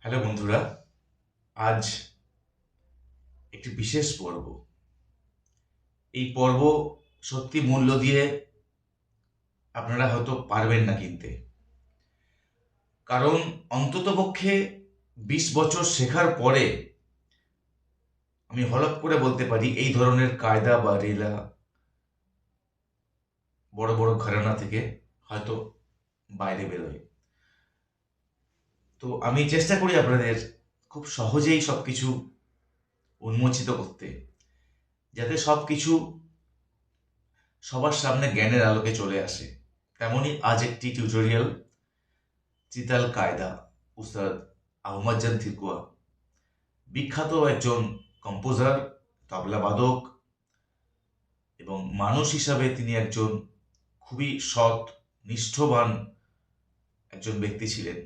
Hello বন্ধুরা, আজ একটি বিশেষ পর্ব। এই পর্ব সত্যি মূল্য দিয়ে আপনারা হয়তো পারবেন না কিনতে। কারণ অন্ততপক্ষে বিশ বছর শেখার পরে আমি হলপ করে বলতে পারি, এই ধরনের কায়দা বা রেলা বড় বড় ঘরানা থেকে হয়তো বাইরে বেরোয়। তো আমি চেষ্টা করি আপনাদের খুব সহজেই সব কিছু উন্মোচিত করতে, যাতে সব কিছু সবার সামনে জ্ঞানের আলোকে চলে আসে। তেমনই আজ একটি টিউটোরিয়াল চিতাল কায়দা, উস্তাদ আহমদ জান থিরকুয়া। বিখ্যাত একজন কম্পোজার তবলাবাদক এবং মানুষ হিসাবে তিনি একজন খুবই সৎ, নিষ্ঠবান একজন ব্যক্তি ছিলেন।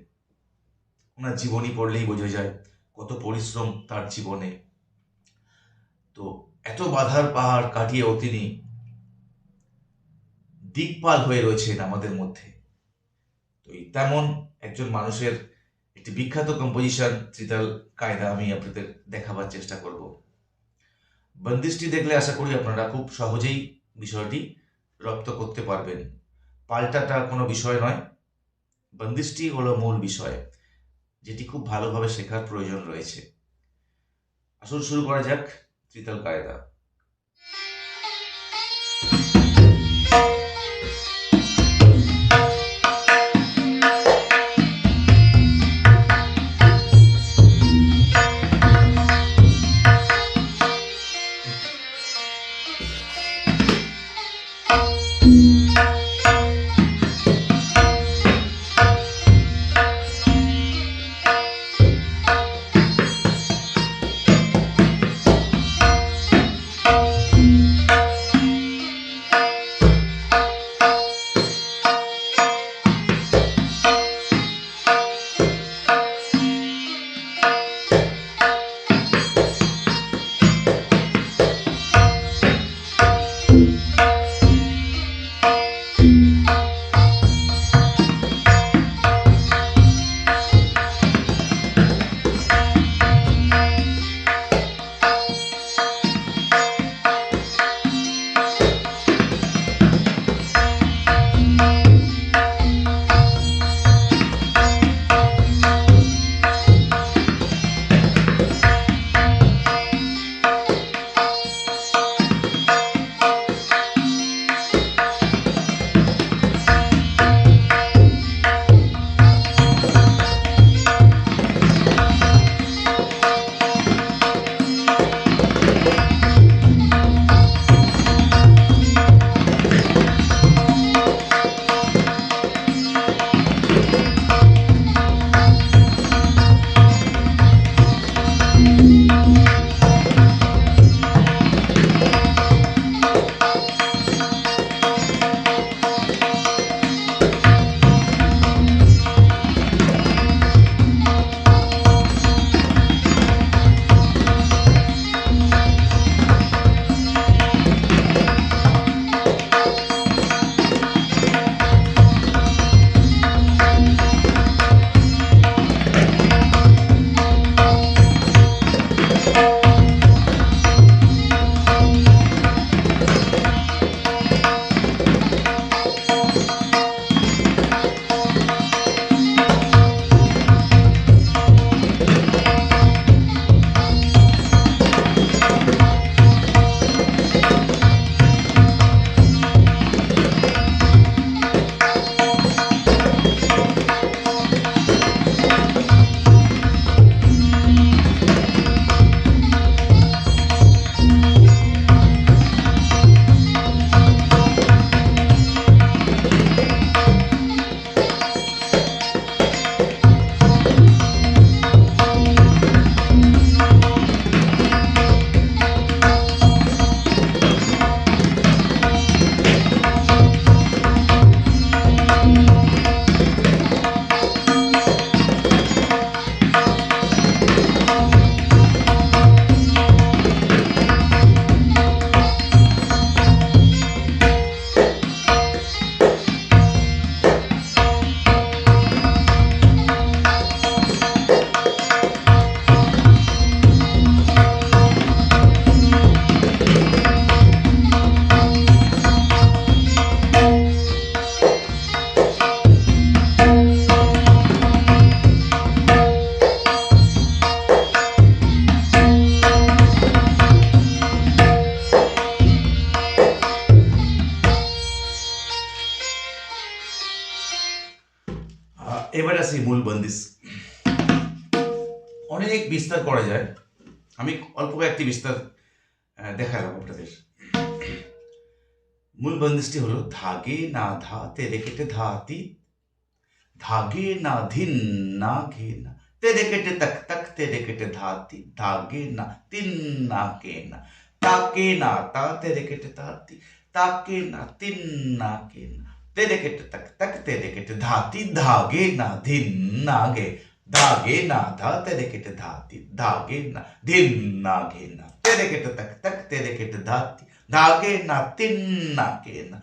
ওনার জীবনী পড়লেই বোঝা যায় কত পরিশ্রম তার জীবনে। তো এত বাধার পাহাড় কাটিয়েও তিনি দিকপাল হয়ে রয়েছেন আমাদের মধ্যে। তো তেমন একজন মানুষের একটি বিখ্যাত কম্পোজিশন ত্রিতাল কায়দা আমি আপনাদের দেখাবার চেষ্টা করব। বন্দিশটি দেখলে আশা করি আপনারা খুব সহজেই বিষয়টি রপ্ত করতে পারবেন। পাল্টাটা কোনো বিষয় নয়। বন্দিশটি হলো মূল বিষয়। যেটি খুব ভালোভাবে শেখার প্রয়োজন রয়েছে। আসুন শুরু করা যাক ত্রিতাল কায়দা। বিস্তার আহ, দেখালাম আপনাদের মূল বন্দিশটি হলো ধাগে না ধা তেরে কেটে ধাতি ধাগে না ধিন না ঘে না তেরে কেটে তক তক তেরে কেটে ধাতি ধাগে না তিন না কে না তাকে না তা তেরে কেটে তাতি তাকে না তিন না কে না तेरे केट तक तक तेरे केट धाती धागे ना धिन नागे धागे ना धा तेरे केट धाती धागे ना धिन नागे ना तेरे केट तक तक तेरे केट धाती धागे ना तिन ना के ना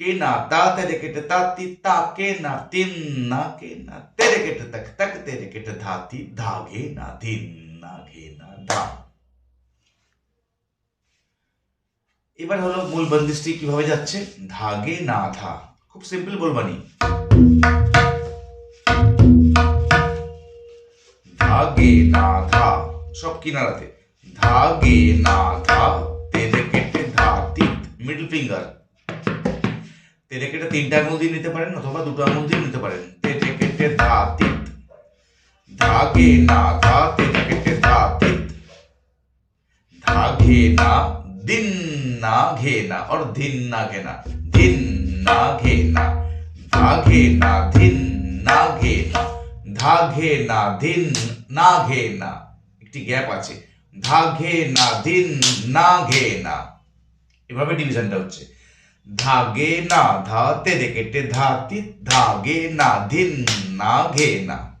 के ना ता तेरे केट ताती ताके ना तिन ना के ना तेरे केट तक तक तेरे केट धाती धागे ना धिन नागे ना धा এবার হলো মূল বন্দিশটি কিভাবে যাচ্ছে ধাগে না ধা খুব সিম্পল বলবানি ধাগে না ধা সব কিনারাতে ধাগে না ধা তেরে কেটে ধা তিত মিডল ফিঙ্গার তেরে কেটে তিনটা আঙুল দিয়ে নিতে পারেন অথবা দুটো আঙুল দিয়ে নিতে পারেন তেরে কেটে ধা তিত ধাগে না ধা তেরে কেটে ধা তিত धागे ना दिन ना घेना और धिन ना घेना धिन ना घेना धागे ना धिन না ঘেনা ধাঘে না ধিন না। ঘেনা একটি গ্যাপ আছে। ধাঘে না ধিন না ঘে না। এভাবে ডিভিশনটা হচ্ছে। ধাগে না ধা তেরে কেটে ধাতি ধাগে না ধিন না ঘে না।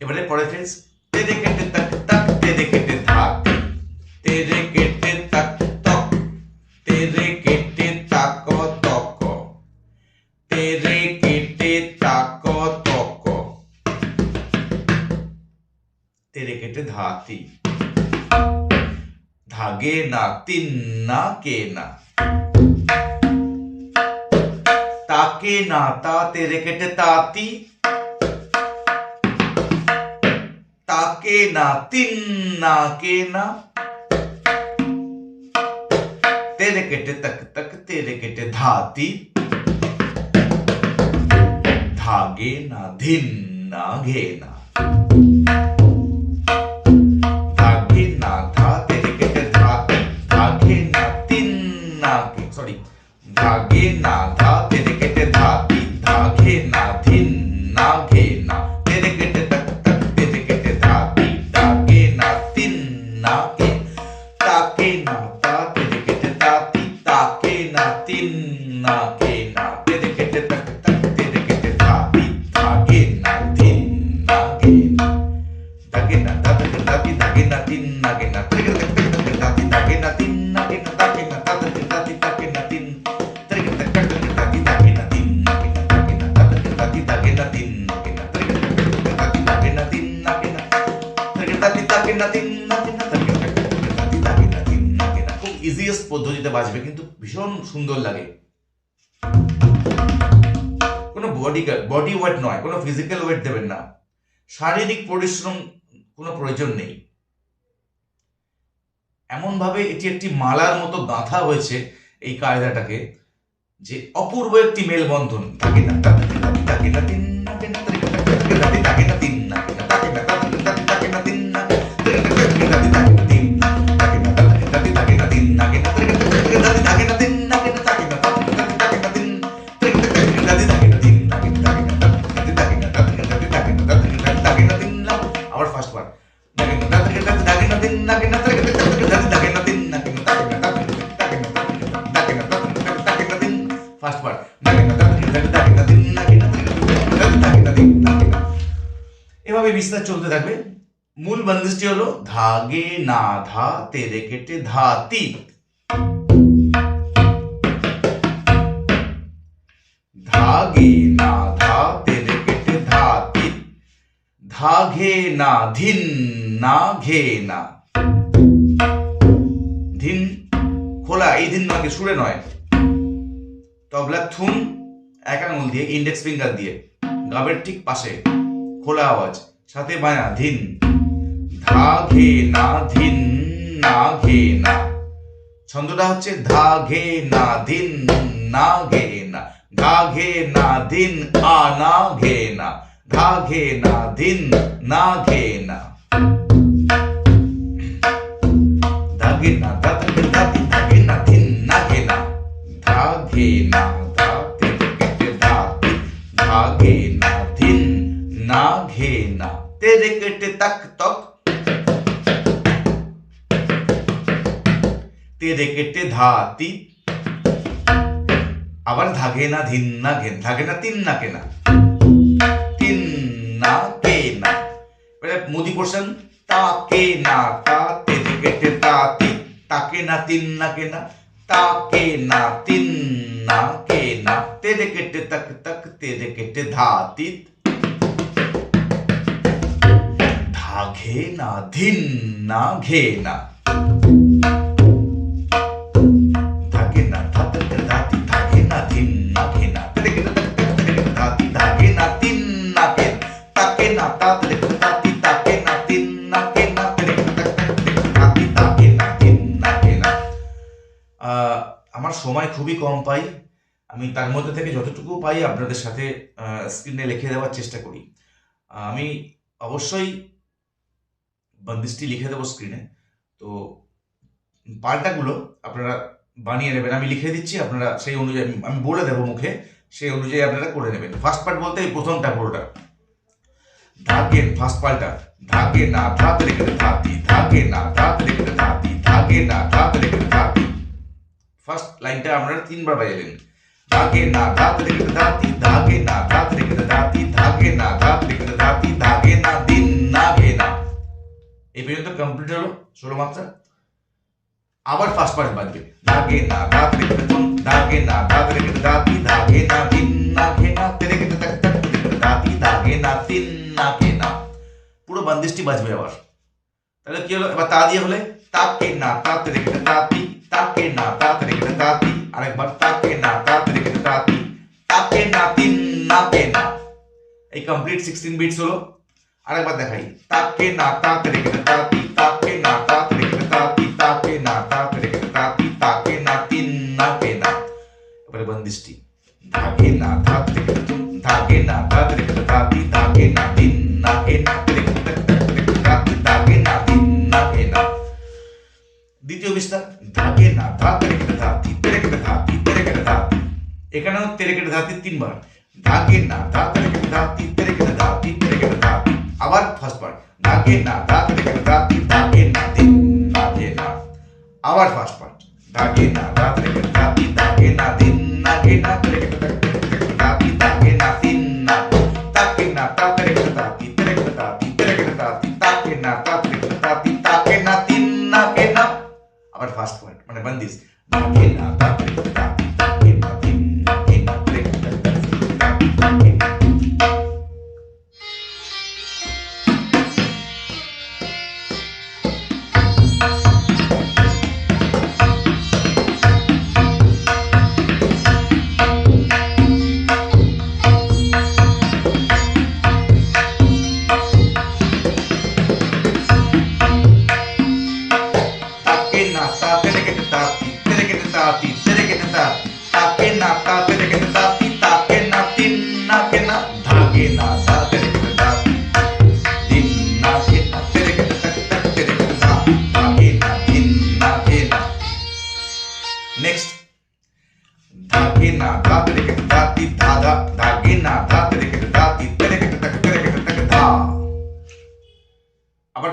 এবারে পরে ফ্রেন্ডস धाति धागे ना तिन्ना के ना। ताके नाता तेरे कट ताती। ताके ना तिन्ना के ना। तेरे कट तक तक तेरे कट धाती। धागे ना, धिन ना। धिन्ना घेना বাজবে কিন্তু ভীষণ সুন্দর লাগে। কোনো বডি বডি ওয়েট নয়, কোনো ফিজিক্যাল ওয়েট দেবেন না। শারীরিক পরিশ্রম কোনো প্রয়োজন নেই। এমন ভাবে এটি একটি মালার মতো গাঁথা হয়েছে এই কায়দাটাকে যে অপূর্ব একটি মেলবন্ধন। তাকে না তাকে না চলতে থাকবে। মূল বন্দিশটি হলো, ধাগে না ধা, তেরে কেটে ধাতি। ধাগে না ধা, তেরে কেটে ধাতি। ধাঘে না ধিন, না ঘে না। ধিন খোলা, এই ধিন নয় সুরে নয়। তবলা, থুম, এক আঙুল দিয়ে ইন্ডেক্স ফিঙ্গার দিয়ে। গাবের ঠিক পাশে, খোলা আওয়াজ। সাথে বায়া ধিন ধা ঘে না ধিন না ঘে না ছন্দটা হচ্ছে ধা ঘে না ধিন না ঘে না ধা ঘে না দিন আ না ঘে না ধা ঘে না দিন না ঘে না ধাগে না ধা তেরে কেটে তক তক তেরে কেটে ধাতি আবার ধাগে না ধিন না ঘেন ধাগে না তিন না কেনা তিন না কে না মোদি পোর্শন তাকে না তা তেরে কেটে তাতি তাকে না তিন না কেনা তাকে না তিন না কে না তেরে কেটে তক তক তেরে কেটে ধাতি না ঘে না। ধিন না, ঘে না। আমার সময় খুবই কম পাই। আমি তার মধ্যে থেকে যতটুকু পাই আপনাদের সাথে স্ক্রিনে লিখে দেওয়ার চেষ্টা করি। আমি অবশ্যই বন্দিশটি লিখে দেবো স্ক্রিনে তো পাল্টাগুলো আপনারা বানিয়ে নেবেন। আমি লিখে দিচ্ছি, আপনারা সেই অনুযায়ী আমি- বলে দেবো মুখে, সেই অনুযায়ী আপনারা করে নেবেন। ফার্স্ট পার্ট বলতে এই প্রথমটা পুরোটা। ধাগে ফার্স্ট পাল্টা ধাগে না ধাত রেখে ধাতি ধাগে না ধাত রেখে ধাতি ধাগে না ধাত রেখে ধাতি ফার্স্ট লাইনটা আপনারা তিনবার বাজালেন। ধাগে না ধাত রেখে ধাতি ধাগে না ধাত রেখে ধাতি ধাগে না ধাত রেখে ধাতি এই পর্যন্ত কমপ্লিট হলো, ষোলো মাত্রা আবার ফার্স্ট পার্ট বাজবে ধাগে না ধাত রেখে ধুন ধাগে না ধাত রেখে ধাতি ধাগে না দিন না ঘে না, তেরে কেটে তাক তাক তেরে কেটে ধাতি ধাগে না তিন না ঘে না। পুরো বন্দিশটি বাজবে আবার। তাহলে কি হলো? এবার তা দিয়ে হলে, তাকে না তাতে রেখে তাতি তাকে না তাতে রেখে তাতি আরেকবার তাকে না তাতে রেখে তাতি তাকে না তিন না কে না। এই কমপ্লিট সিক্সটিন বিটস হলো। আরেকবার দেখাই তাকে না তাতে রেখে তাতি তাকে না তাতে রেখে তাতি তাকে না তাতে রেখে তাতি তাকে না তিন না কে না এবারে বন্দিশটি ধাগে না ধাত রেখে ধাগে না ধাত রেখে তাতি ধাগে না তিন না কে না রেখে তাতি দ্বিতীয় বিস্তার ধাগে না ধাত রেখে কেটে ধাতি তেরে কেটে ধাতি এখানেও তেরে কেটে ধাতি তিনবার ধাগে না ধাত রেখে কেটে ধাতি আবার ফার্স্ট পার্ট ধাগে না রেখে ধাতি ধাগে না তিন না গে না। আবার ফার্স্ট পার্ট ধাগে না রেখে ধাতি ধাগে না তিন না গে না ধাতি ধাগে না তিন না। তাকে না রেখে ধাতি তেরে ধাতি তেরে ধাতি তাকে না রেখে ধাতি তাকে না তিন না গে না। আবার ফার্স্ট পয়েন্ট মানে বন্দিশ ধাগে না ধাত রেখে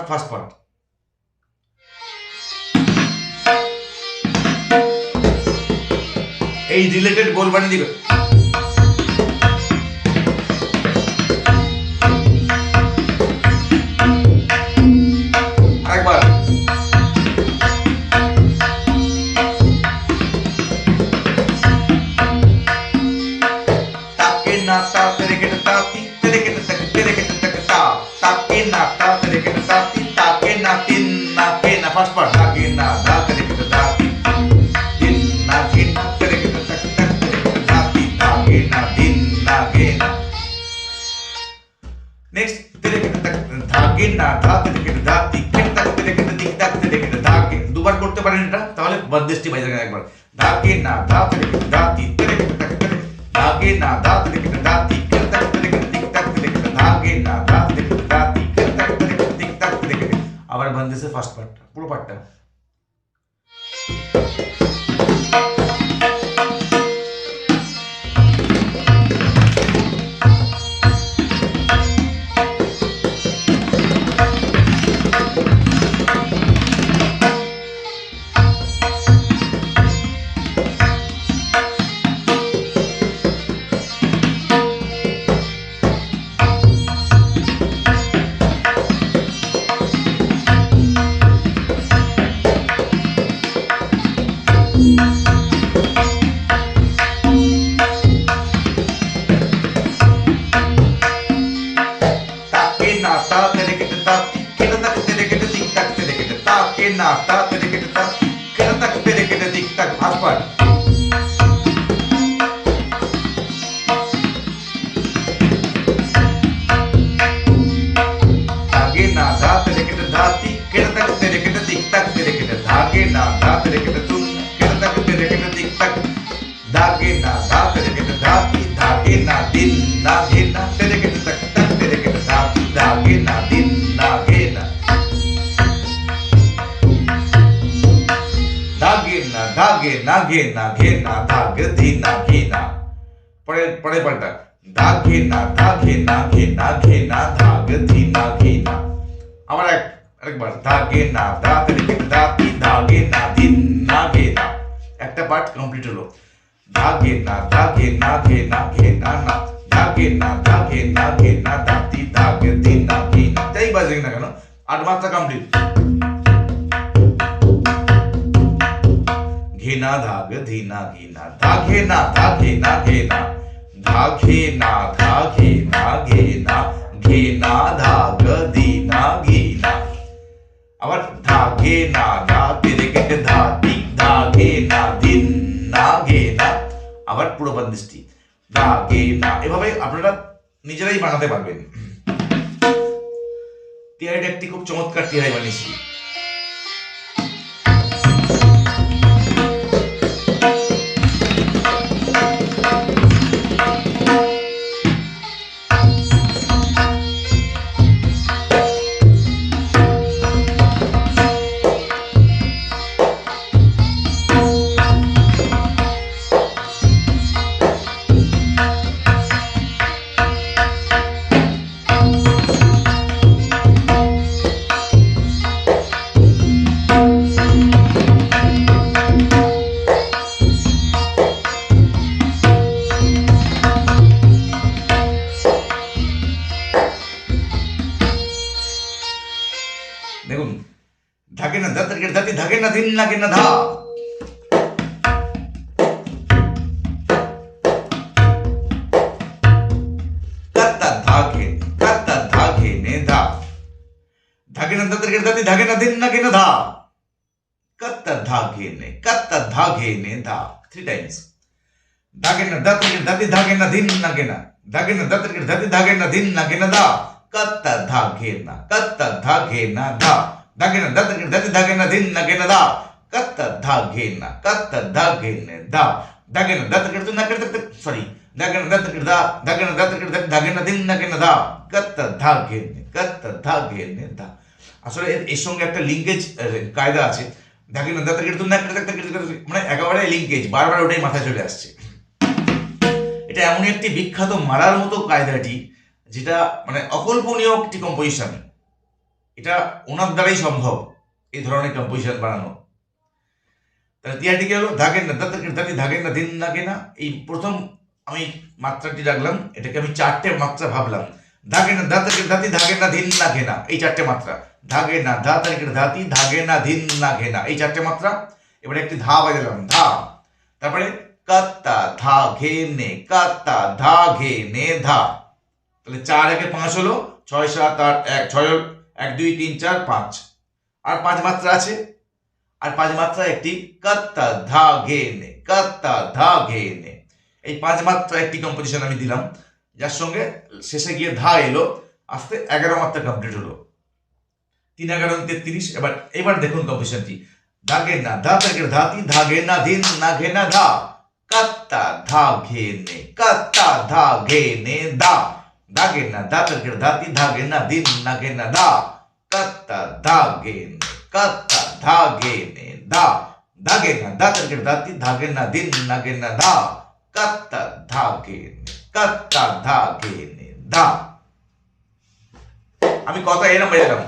আবার ফার্স্ট পার্ট এই রিলেটেড গোল বানিয়ে দিবে। কে না ফার্স্ট পার্ট তাকে না তা তেরে কেটে তাতি দিন না কে না তেরে কেটে তাকে তাকে তেরে কেটে তাতি তাকে না দিন না কে না নেক্সট তেরে কেটে তাকে ধাগে না ধা তেরে কেটে ধাতি কেটে তাকে তেরে কেটে দিক তাকে তেরে কেটে ধাগে দুবার করতে পারেন এটা তাহলে বদ্দেশটি বাজে একবার ধাগে না ধা তেরে কেটে ধাতি button. ঘেনা ঘেনা ঘেনা দাগ ধিনা ঘেনা পরে পরে পাল্টা দাগ ঘেনা দাগ ঘেনা ঘেনা ঘেনা দাগ ধিনা ঘেনা আমার এক আরেকবার দাগে না দাঁতে দাঁতি দাগে না দিন না গে না একটা পার্ট কমপ্লিট হলো। দাগে, না দাগে না ঘে না ঘে না। না দাগে না দাগে না ঘে না দাঁতি দাগে দিন না ঘে না। যাই বাজে না কেন আট মাত্রা কমপ্লিট ঘেনা ধাগ ধীনা ঘিনা ধাঘে না ধাঘে না ঘেনা ধাঘে না ধাঘে না ঘেনা ঘেনা ধাগ দিনা ঘিনা আবার ধাগে না দা তেরে কেটে ধাতি ধাগে না দিন না গে না আবার পুরো বন্দিশটি ধাগে না এভাবে আপনারা নিজেরাই বানাতে পারবেন টিআইটা একটি খুব চমৎকার টিআই বানিয়েছি ধাগে না দিন লাগে না ধা কাত্তা ধাগে কাত্তা ধাগে নে ধা ধাগে না দাঁতের কেটে দাঁতি ধাগে না দিন লাগে না ধা কাত্তা ধাগে নে কাত্তা ধাগে নে ধা থ্রি টাইমস ধাগে না দাঁতের কেটে দাঁতি ধাগে না দিন লাগে না ধাগে না দাঁতের না কাত্তা ধাগে নে ধা ধাগে না দাঁতের কেটে না কেটে সরি ধাগে না দাঁতের কেটে না দাঁতের কেটে দাঁতি ধাগে দিন লাগে না ধা নে কাত্তা ধাগে নে ধা আসলে এর সঙ্গে একটা লিঙ্কেজ কায়দা আছে। ধাগে না দাঁতের কেটে না কেটে কেটে মানে একেবারে লিঙ্কেজ বারবার ওটাই মাথায় চলে আসছে। এটা এমনই একটি বিখ্যাত মারার মতো কায়দাটি, যেটা মানে অকল্পনীয় একটি কম্পোজিশন এটা ওনার দ্বারাই সম্ভব, এই ধরনের কম্পোজিশন বানানো। তাহলে তিয়াটি কি হলো? ধাগেন না, দাঁতের দাঁতি ধাগেন না, দিন লাগে না। এই প্রথম আমি মাত্রাটি রাখলাম, এটাকে আমি চারটে মাত্রা ভাবলাম। ধাগে না, দাঁতের দাঁতি ধাগে না, দিন না, এই চারটে মাত্রা। ধাগে না, দাঁতের ধাতি ধাগে না, দিন লাগে না, এই চারটে মাত্রা। এবারে একটি ধা বাজালাম, ধা। তারপরে কাত্তা ধা ঘে নে, কাত্তা ধা ঘে নে, ধা। তাহলে চার একে পাঁচ হলো, ছয়, সাত, আট, এক, ছয় এক, দুই, তিন, চার, পাঁচ। আর পাঁচ মাত্রা আছে? আর পাঁচ মাত্রা একটি কত্তা ধা ঘে নে কত্তা ধা ঘে নে এই পাঁচ মাত্রা একটি কম্পোজিশন আমি দিলাম। যার সঙ্গে শেষে গিয়ে ধা এলো, আস্তে এগারো মাত্রা কমপ্লিট হলো। তিন, এগারো, তেত্রিশ, এবার এবার দেখুন কম্পোজিশনটি দাগে না ধা থেকে ধা, তি ধাগে না ধিন না ঘে না ধা। কত্তা ধা ঘে নে কাত্তা ধা। ঘে নে দা দাগে না ধা থেকে ধা, তি ধাগে না ধিন না ঘে না ধা। কাত্তা ধা ঘে নে কাত্তা धा घेने दा दागे ना दा करके दाती धागे ना दिन नागे ना दा कत्ता धा घेने कत्ता धा घेने दा আমি কথা এরম বেজালাম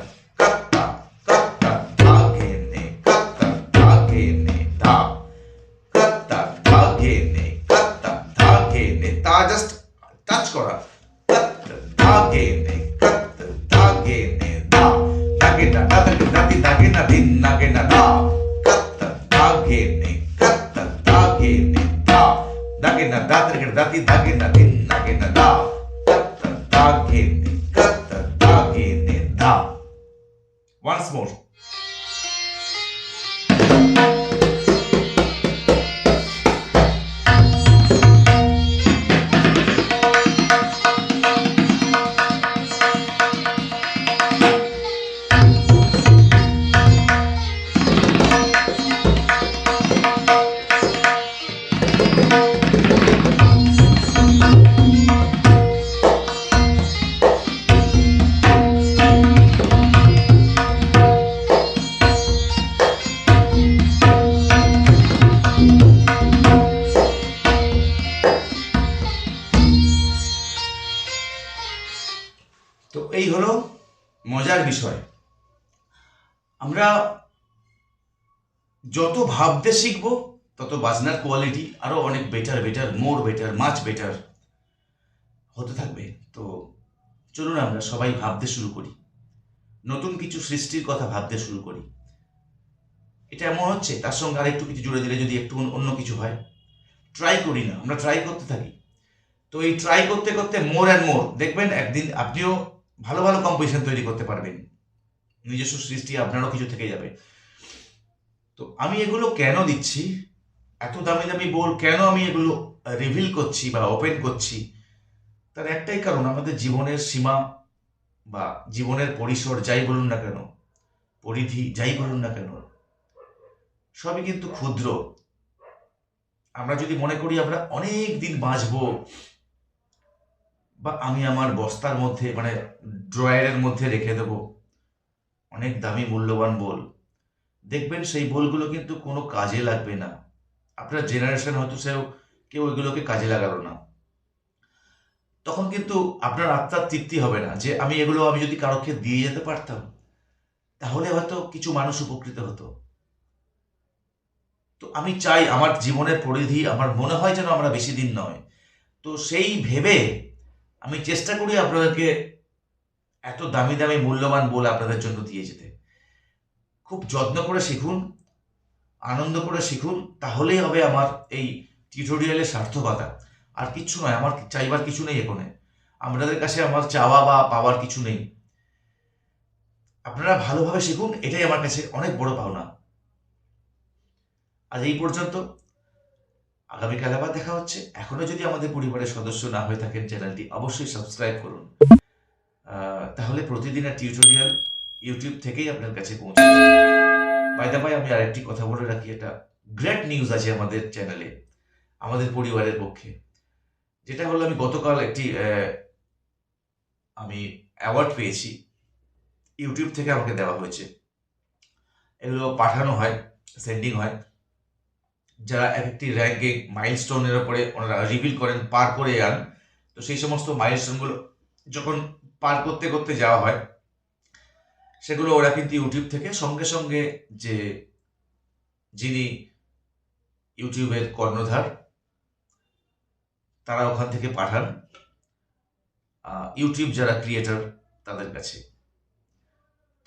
ভাবতে শিখব, তত বাজনার কোয়ালিটি আরও অনেক better better more better much better হতে থাকবে। তো চলুন আমরা সবাই ভাবতে শুরু করি। নতুন কিছু সৃষ্টির কথা ভাবতে শুরু করি। এটা এমন হচ্ছে, তার সঙ্গে আরেকটু কিছু জুড়ে দিলে যদি একটু অন্য কিছু হয়। ট্রাই করি না, আমরা ট্রাই করতে থাকি। তো এই ট্রাই করতে করতে মোর অ্যান্ড মোর দেখবেন একদিন আপনিও ভালো ভালো কম্পোজিশন তৈরি করতে পারবেন। নিজস্ব সৃষ্টি আপনারও কিছু থেকে যাবে। তো আমি এগুলো কেন দিচ্ছি? এত দামি দামি বল কেন আমি এগুলো রিভিল করছি বা ওপেন করছি? তার একটাই কারণ, আমাদের জীবনের সীমা বা জীবনের পরিসর যাই বলুন না কেন, পরিধি যাই বলুন না কেন, সবই কিন্তু ক্ষুদ্র। আমরা যদি মনে করি আমরা অনেক দিন বাঁচবো, বা আমি আমার বস্তার মধ্যে মানে ড্রয়ারের মধ্যে রেখে দেবো, অনেক দামি মূল্যবান বল দেখবেন সেই ভুলগুলো কিন্তু কোনো কাজে লাগবে না। আপনার জেনারেশন হয়তো সেও কেউ এগুলোকে কাজে লাগালো না। তখন কিন্তু আপনার আত্মার তৃপ্তি হবে না যে আমি এগুলো আমি যদি কারোকে দিয়ে যেতে পারতাম, তাহলে হয়তো কিছু মানুষ উপকৃত হতো। তো আমি চাই আমার জীবনের পরিধি, আমার মনে হয় যেন আমরা বেশি দিন নয়। তো সেই ভেবে আমি চেষ্টা করি আপনাদেরকে এত দামি দামি মূল্যবান বলে আপনাদের জন্য দিয়ে যেতে। খুব যত্ন করে শিখুন, আনন্দ করে শিখুন, তাহলেই হবে আমার এই টিউটোরিয়ালের সার্থকতা। আর কিচ্ছু নয়, আমার চাইবার কিছু নেই এখানে। আপনাদের কাছে আমার চাওয়া বা পাওয়ার কিছু নেই। আপনারা ভালোভাবে শিখুন, এটাই আমার কাছে অনেক বড় পাওনা। আজ এই পর্যন্ত। আগামীকাল আবার দেখা হচ্ছে। এখনও যদি আমাদের পরিবারের সদস্য না হয়ে থাকেন, চ্যানেলটি অবশ্যই সাবস্ক্রাইব করুন। তাহলে প্রতিদিনের টিউটোরিয়াল ইউটিউব থেকেই আপনার কাছে পৌঁছে বাই দা বাই আমি আরেকটি কথা বলে রাখি এটা গ্রেট নিউজ আছে আমাদের চ্যানেলে আমাদের পরিবারের পক্ষে। যেটা হলো, আমি গতকাল একটি আমি অ্যাওয়ার্ড পেয়েছি। ইউটিউব থেকে আমাকে দেওয়া হয়েছে। এগুলো পাঠানো হয় সেন্ডিং হয়। যারা এক একটি র্যাঙ্কে মাইলস্টোনের ওপরে ওনারা রিভিল করেন, পার করে যান, তো সেই সমস্ত মাইলস্টোনগুলো যখন পার করতে করতে যাওয়া হয় সেগুলো ওরা কিন্তু ইউটিউব থেকে সঙ্গে সঙ্গে যে যিনি ইউটিউবের কর্ণধার, তারা ওখান থেকে পাঠান। ইউটিউব যারা ক্রিয়েটার, তাদের কাছে।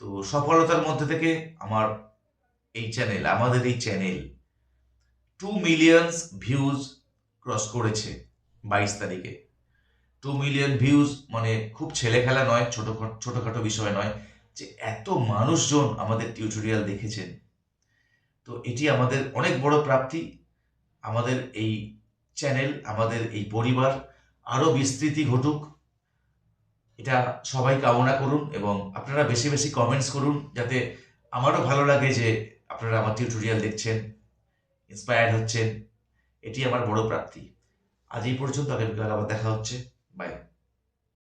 তো সফলতার মধ্যে থেকে আমার এই চ্যানেল, আমাদের এই channel two millions views cross করেছে বাইশ তারিখে। টু মিলিয়ন ভিউজ মানে খুব ছেলে খেলা নয় ছোট ছোটখাটো বিষয় নয়। যে এত মানুষজন আমাদের টিউটোরিয়াল দেখেছেন। তো এটি আমাদের অনেক বড় প্রাপ্তি। আমাদের এই চ্যানেল আমাদের এই পরিবার আরও বিস্তৃতি ঘটুক। এটা সবাই কামনা করুন এবং আপনারা বেশি বেশি কমেন্টস করুন যাতে আমারও ভালো লাগে যে আপনারা আমার টিউটোরিয়াল দেখছেন ইন্সপায়ার্ড হচ্ছেন। এটি আমার বড় প্রাপ্তি। আজ এই পর্যন্ত, আগামীকাল আবার দেখা হচ্ছে। বাই